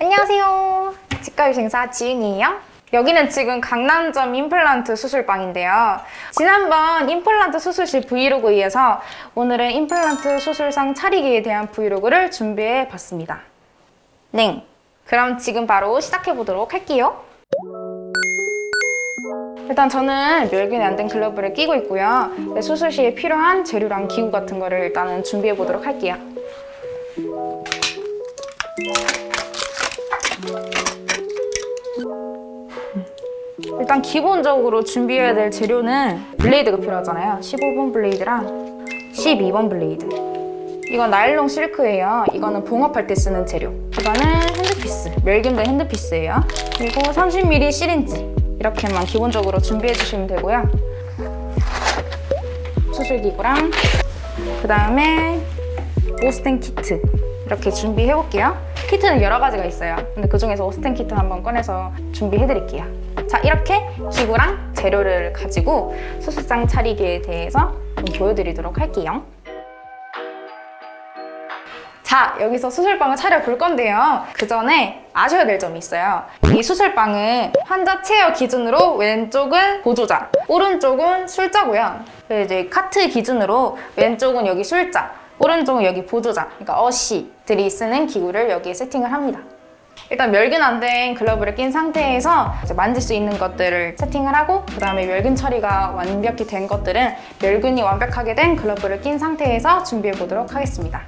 의사생사 지은이에요. 여기는 지금 강남점 임플란트 수술방인데요. 지난번 임플란트 수술실 브이로그에 이어서 오늘은 임플란트 수술상 차리기에 대한 브이로그를 준비해 봤습니다. 네. 그럼 지금 바로 시작해 보도록 할게요. 일단 저는 멸균이 안 된 글러브를 끼고 있고요. 네, 수술 시에 필요한 재료랑 기구 같은 거를 일단은 준비해 보도록 할게요. 일단 기본적으로 준비해야 될 재료는 블레이드가 필요하잖아요. 15번 블레이드랑 12번 블레이드. 이건 나일론 실크예요. 이거는 봉합할 때 쓰는 재료. 이거는 핸드피스, 멸균된 핸드피스예요. 그리고 30mm 시린지. 이렇게만 기본적으로 준비해 주시면 되고요. 수술기구랑 그 다음에 오스텐 키트 이렇게 준비해 볼게요. 키트는 여러 가지가 있어요. 근데 그 중에서 오스텐 키트 한번 꺼내서 준비해 드릴게요. 자, 이렇게 기구랑 재료를 가지고 수술장 차리기에 대해서 좀 보여드리도록 할게요. 자, 여기서 수술방을 차려볼 건데요. 그 전에 아셔야 될 점이 있어요. 이 수술방은 환자 체어 기준으로 왼쪽은 보조자, 오른쪽은 술자고요. 이제 카트 기준으로 왼쪽은 여기 술자, 오른쪽은 여기 보조자, 그러니까 어시들이 쓰는 기구를 여기에 세팅을 합니다. 일단 멸균 안된 글러브를 낀 상태에서 만질 수 있는 것들을 세팅을 하고 그 다음에 멸균 처리가 완벽히 된 것들은 멸균이 완벽하게 된 글러브를 낀 상태에서 준비해 보도록 하겠습니다.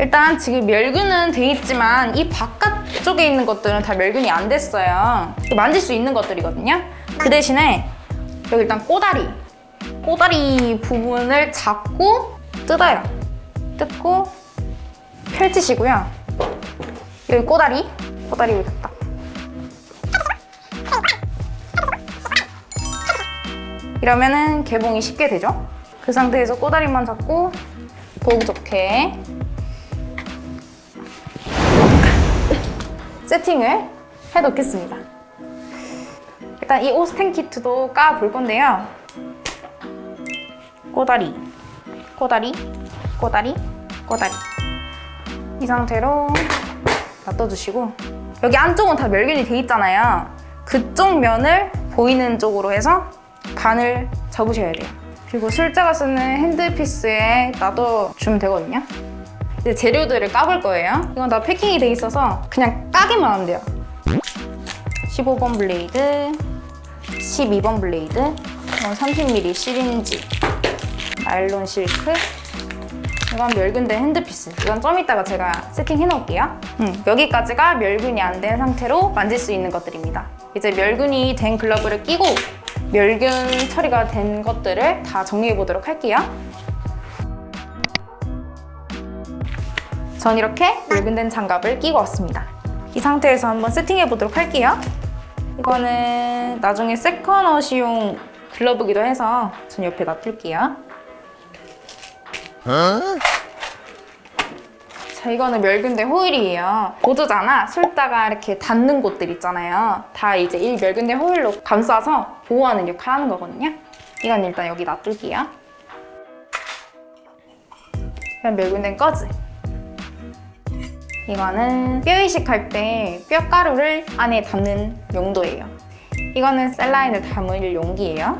일단 지금 멸균은 돼 있지만 이 바깥쪽에 있는 것들은 다 멸균이 안 됐어요. 만질 수 있는 것들이거든요. 그 대신에 여기 일단 꼬다리, 꼬다리 부분을 잡고 뜯어요. 뜯고 펼치시고요. 여기 꼬다리, 꼬다리 여기 딱. 이러면은 개봉이 쉽게 되죠. 그 상태에서 꼬다리만 잡고 보기 좋게 세팅을 해놓겠습니다. 일단 이 오스텐 키트도 까볼 건데요. 꼬다리, 꼬다리, 꼬다리, 꼬다리. 이 상태로 놔둬주시고 여기 안쪽은 다 멸균이 돼 있잖아요. 그쪽 면을 보이는 쪽으로 해서 반을 접으셔야 돼요. 그리고 술자가 쓰는 핸드피스에 놔둬주면 되거든요. 이제 재료들을 까볼 거예요. 이건 다 패킹이 돼 있어서 그냥 까기만 하면 돼요. 15번 블레이드, 12번 블레이드, 이건 30mm 시린지, 나일론 실크, 이건 멸균된 핸드피스. 이건 좀 이따가 제가 세팅해 놓을게요. 음, 여기까지가 멸균이 안 된 상태로 만질 수 있는 것들입니다. 이제 멸균이 된 글러브를 끼고 멸균 처리가 된 것들을 다 정리해 보도록 할게요. 전 이렇게 멸균된 장갑을 끼고 왔습니다. 이 상태에서 한번 세팅해 보도록 할게요. 이거는 나중에 세컨워시용 글러브기도 해서 전 옆에 놔둘게요. 자, 이거는 멸균된 호일이에요. 보조자나 술자가 이렇게 닿는 곳들 있잖아요. 다 이제 이 멸균된 호일로 감싸서 보호하는 역할 하는 거거든요. 이건 일단 여기 놔둘게요. 그다음 멸균된 꺼즈. 이거는 뼈 이식할 때 뼈가루를 안에 담는 용도예요. 이거는 셀라인을 담을 용기예요.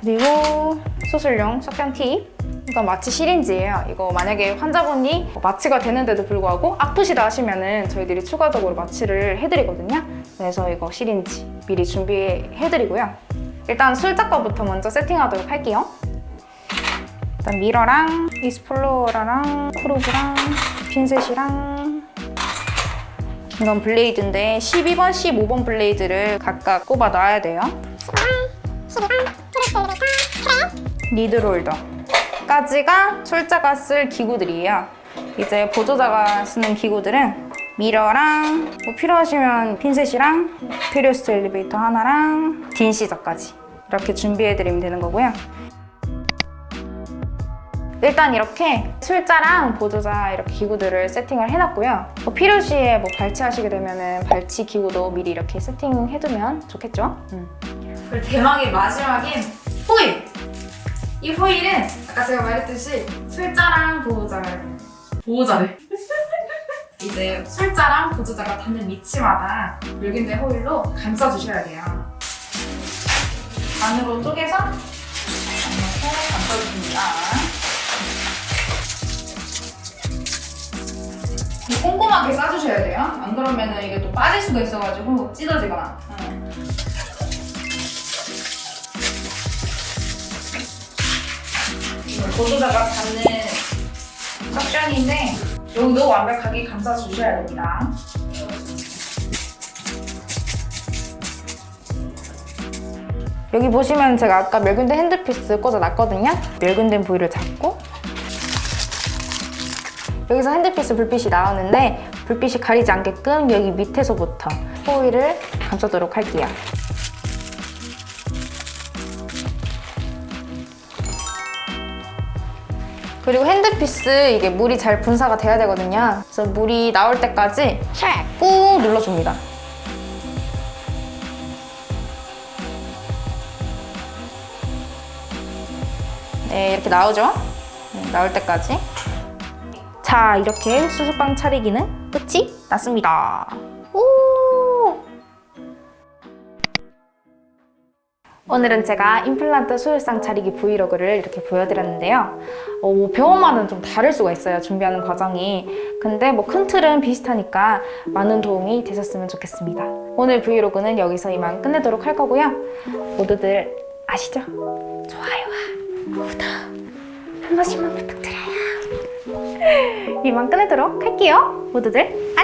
그리고 수술용 석경 팁. 이건 마취 시린지예요. 이거 만약에 환자분이 마취가 되는데도 불구하고 아프시다 하시면은 저희들이 추가적으로 마취를 해드리거든요. 그래서 이거 시린지 미리 준비해드리고요. 일단 술작가부터 먼저 세팅하도록 할게요. 일단 미러랑 이스플로어랑 크루브랑 핀셋이랑 이건 블레이드인데 12번, 15번 블레이드를 각각 꼽아 놔야 돼요. 리드롤더 까지가 술자가 쓸 기구들이에요. 이제 보조자가 쓰는 기구들은 미러랑 뭐 필요하시면 핀셋이랑 피리오스트 엘리베이터 하나랑 딘 시저까지 이렇게 준비해드리면 되는 거고요. 일단 이렇게 술자랑 보조자 이렇게 기구들을 세팅을 해놨고요. 뭐 필요시에 뭐 발치하시게 되면은 발치 기구도 미리 이렇게 세팅해두면 좋겠죠? 음. 그리고 대망의 마지막인 호일! 이 호일은 아까 제가 말했듯이 술자랑 보호자를 보호자래. 이제 술자랑 보조자가 닿는 위치마다 멸균제 호일로 감싸주셔야 돼요. 반으로 쪼개서 이렇게 감싸줍니다. 이 꼼꼼하게 싸주셔야 돼요. 안 그러면 이게 또 빠질 수가 있어가지고 찢어지거나. 응. 보조자가 닿는 석션인데 여기도 완벽하게 감싸주셔야 됩니다. 여기 보시면 제가 아까 멸균된 핸드피스 꽂아 놨거든요. 멸균된 부위를 잡고 여기서 핸드피스 불빛이 나오는데 불빛이 가리지 않게끔 여기 밑에서부터 호일을 감싸도록 할게요. 그리고 핸드피스 이게 물이 잘 분사가 돼야 되거든요. 그래서 물이 나올 때까지 꾹 눌러줍니다. 네, 이렇게 나오죠? 네, 나올 때까지. 자, 이렇게 수수빵 차리기는 끝이 났습니다. 오늘은 제가 임플란트 수혈상 차리기 브이로그를 이렇게 보여드렸는데요. 어, 뭐 병원마다 좀 다를 수가 있어요, 준비하는 과정이. 근데 뭐 큰 틀은 비슷하니까 많은 도움이 되셨으면 좋겠습니다. 오늘 브이로그는 여기서 이만 끝내도록 할 거고요. 모두들 아시죠? 좋아요와 구독 한 번씩만 부탁드려요. 이만 끝내도록 할게요. 모두들